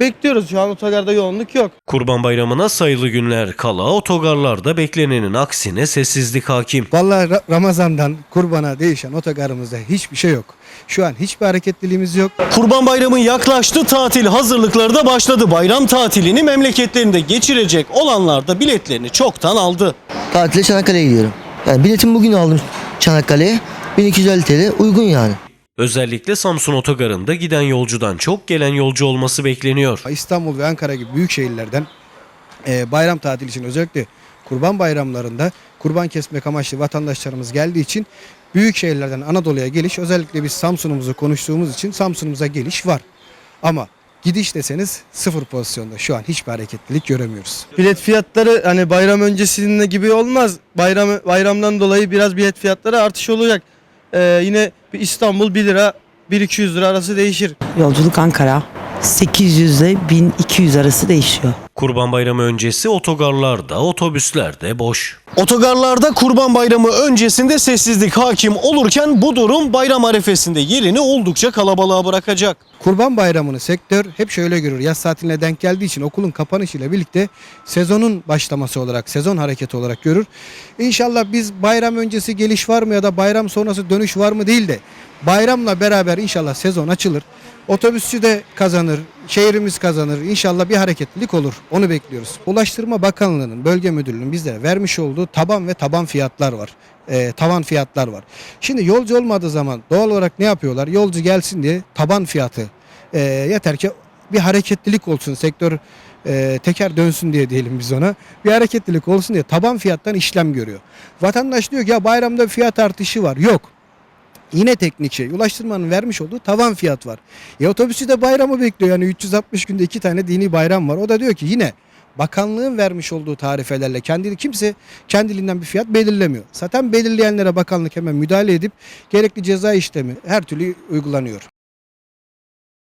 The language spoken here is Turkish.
Bekliyoruz şu an otogarda yoğunluk yok. Kurban Bayramı'na sayılı günler kala otogarlarda beklenenin aksine sessizlik hakim. Vallahi Ra- Ramazan'dan kurbana değişen otogarımızda hiçbir şey yok. Şu an hiçbir hareketliliğimiz yok. Kurban Bayramı yaklaştı, tatil hazırlıkları da başladı. Bayram tatilini memleketlerinde geçirecek olanlar da biletlerini çoktan aldı. Tatile Çanakkale'ye gidiyorum. Yani biletimi bugün aldım Çanakkale'ye. 1250 TL uygun yani. Özellikle Samsun Otogarı'nda giden yolcudan çok gelen yolcu olması bekleniyor. İstanbul ve Ankara gibi büyük şehirlerden e, bayram tatili için özellikle kurban bayramlarında kurban kesmek amaçlı vatandaşlarımız geldiği için büyük şehirlerden Anadolu'ya geliş özellikle biz Samsun'umuzu konuştuğumuz için Samsun'umuza geliş var. Ama gidiş deseniz sıfır pozisyonda şu an hiçbir hareketlilik göremiyoruz. Bilet fiyatları hani bayram öncesinde gibi olmaz. Bayram bayramdan dolayı biraz bilet fiyatları artış olacak. Ee, yine bir İstanbul 1 lira 1-200 lira arası değişir. Yolculuk Ankara 800 ile 1200 arası değişiyor. Kurban Bayramı öncesi otogarlarda, otobüslerde boş. Otogarlarda Kurban Bayramı öncesinde sessizlik hakim olurken bu durum bayram arefesinde yerini oldukça kalabalığa bırakacak. Kurban Bayramı'nı sektör hep şöyle görür. Yaz tatiline denk geldiği için okulun kapanışıyla birlikte sezonun başlaması olarak, sezon hareketi olarak görür. İnşallah biz bayram öncesi geliş var mı ya da bayram sonrası dönüş var mı değil de bayramla beraber inşallah sezon açılır. Otobüsçü de kazanır, şehrimiz kazanır. İnşallah bir hareketlilik olur. Onu bekliyoruz. Ulaştırma Bakanlığı'nın, bölge müdürlüğünün bizlere vermiş olduğu taban ve taban fiyatlar var. Ee, tavan fiyatlar var. Şimdi yolcu olmadığı zaman doğal olarak ne yapıyorlar? Yolcu gelsin diye taban fiyatı e, yeter ki bir hareketlilik olsun sektör e, teker dönsün diye diyelim biz ona. Bir hareketlilik olsun diye taban fiyattan işlem görüyor. Vatandaş diyor ki ya bayramda fiyat artışı var. Yok. Yine teknik şey. Ulaştırmanın vermiş olduğu tavan fiyat var. E otobüsü de bayramı bekliyor. Yani 360 günde iki tane dini bayram var. O da diyor ki yine bakanlığın vermiş olduğu tarifelerle kendi kimse kendiliğinden bir fiyat belirlemiyor. Zaten belirleyenlere bakanlık hemen müdahale edip gerekli ceza işlemi her türlü uygulanıyor.